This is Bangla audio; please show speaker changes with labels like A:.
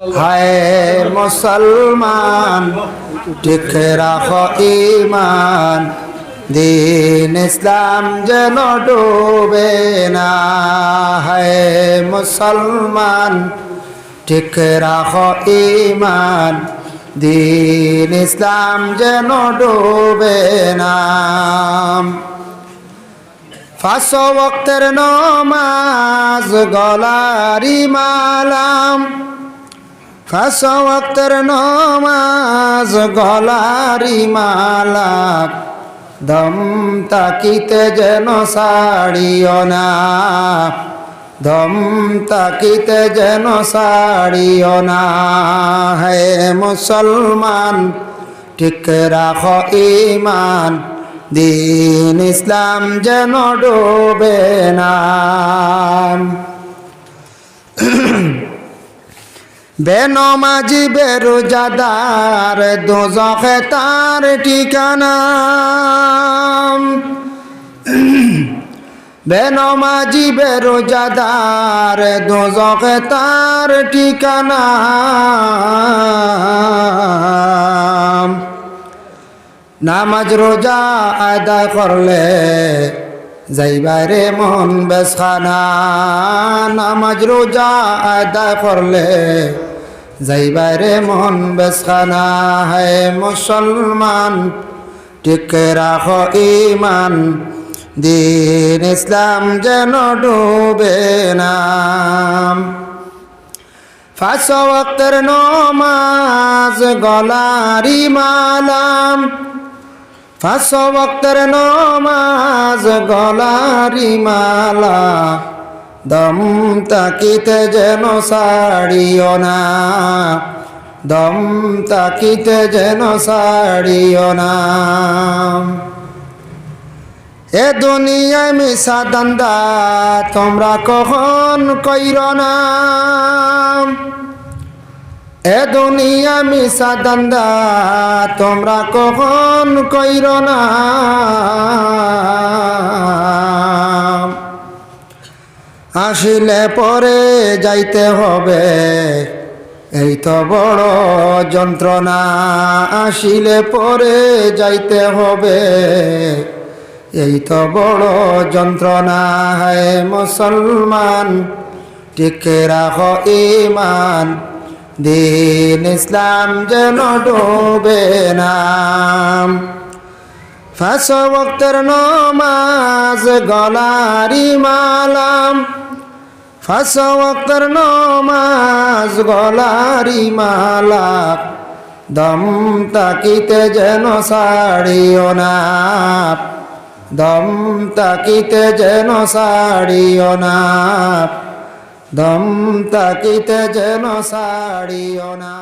A: হায় মুসলমান, ঠিক রাখ ইমান দিন ইসলাম যেন ডুবে না। হায় মুসলমান, ঠিক রাখ ইমান দিন ইসলাম যেন ডুবে না। ফাঁস বক্তের নমাজ গলারি মালাম। ফাঁস বক্তের নমাজ, গলারি মালা দম তাকিতে যেন সাড়িও না। দম তাকিতে যেন সাড়িও না। হে মুসলমান, ঠিক রাখ ইমান দিন ইসলাম যেন ডোবে না। বেনমাজি বেরোজাদার দোজখে তার ঠিকানা। বেনমাজি বেরোজাদার দোজখে তার ঠিকানা। নামাজ রোজা আদায় করলে যাইবারে মন বেসখানা নামাজ রোজা আদায় করলে যাইবারে মন বেসখানা হে মুসলমান, ঠিক রাখ ইমান দিন ইসলাম যেন ডুবে না। ফাঁস নমাজ গলারি মালাম ফাঁস ওয়াক্তের নমাজ, গলারি মালা, দম তাকিতে যেন সাড়িও না। দম তাকিতে যেন সাড়িও না। এ দুনিয়ায় মিশা দান্দা তোমরা কখন কইর না? এ দুনিয়া মিশা দান্দা, তোমরা কখন কইর না? আসিলে পরে যাইতে হবে, এই তো বড় যন্ত্রণা। আসিলে পরে যাইতে হবে, এই তো বড় যন্ত্রণা। হয় মুসলমান, টিকে রাখ ইমান। দিন ইসলাম যেন ডোবে নাম ফাঁস বক্তের নমাজ গলারি মালাম। ফাঁস বক্তের নমাজ গলারি মালা দম তাকিতে যেন সাড়িও না। দম তাকিতে যেন সাড়িও না। দম তাকিতে যেন সাড়িও না।